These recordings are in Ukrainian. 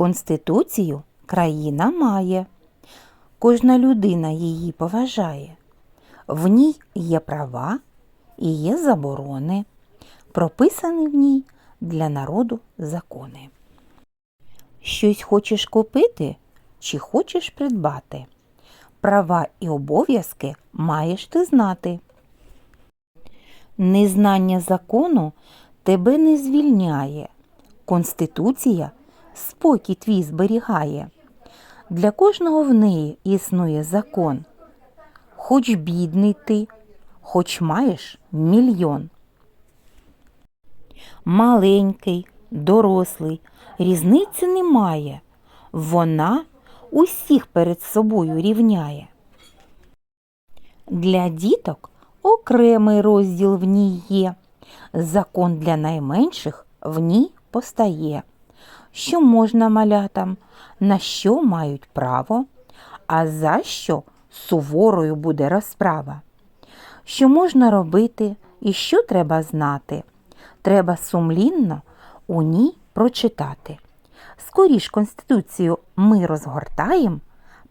Конституцію країна має. Кожна людина її поважає. В ній є права і є заборони. Прописані в ній для народу закони. Щось хочеш купити чи хочеш придбати? Права і обов'язки маєш ти знати. Незнання закону тебе не звільняє. Конституція спокій твій зберігає. Для кожного в неї існує закон. Хоч бідний ти, хоч маєш мільйон. Маленький, дорослий, різниці немає. Вона усіх перед собою рівняє. Для діток окремий розділ в ній є. Закон для найменших в ній постає. Що можна малятам, на що мають право, а за що суворою буде розправа. Що можна робити і що треба знати, треба сумлінно у ній прочитати. Скоріш Конституцію ми розгортаємо,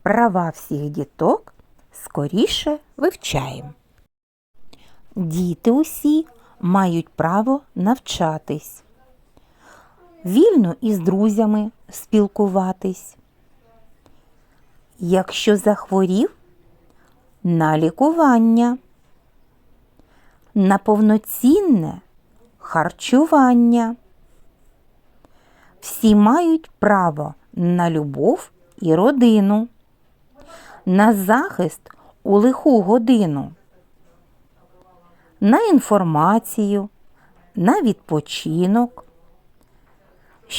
права всіх діток скоріше вивчаємо. Діти усі мають право навчатись, вільно із друзями спілкуватись. Якщо захворів, на лікування, на повноцінне харчування. Всі мають право на любов і родину, на захист у лиху годину, на інформацію, на відпочинок,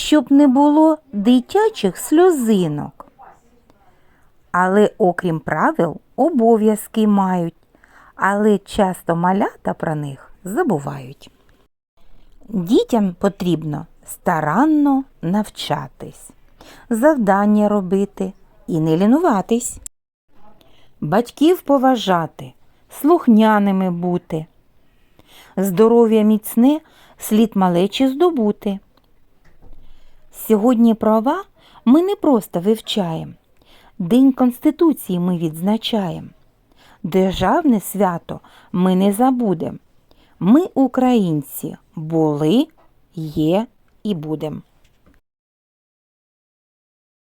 щоб не було дитячих сльозинок. Але окрім правил, обов'язки мають, але часто малята про них забувають. Дітям потрібно старанно навчатись, завдання робити і не лінуватись, батьків поважати, слухняними бути, здоров'я міцне слід малечі здобути. Сьогодні права ми не просто вивчаємо, День Конституції ми відзначаємо. Державне свято ми не забудемо. Ми, українці, були, є і будем.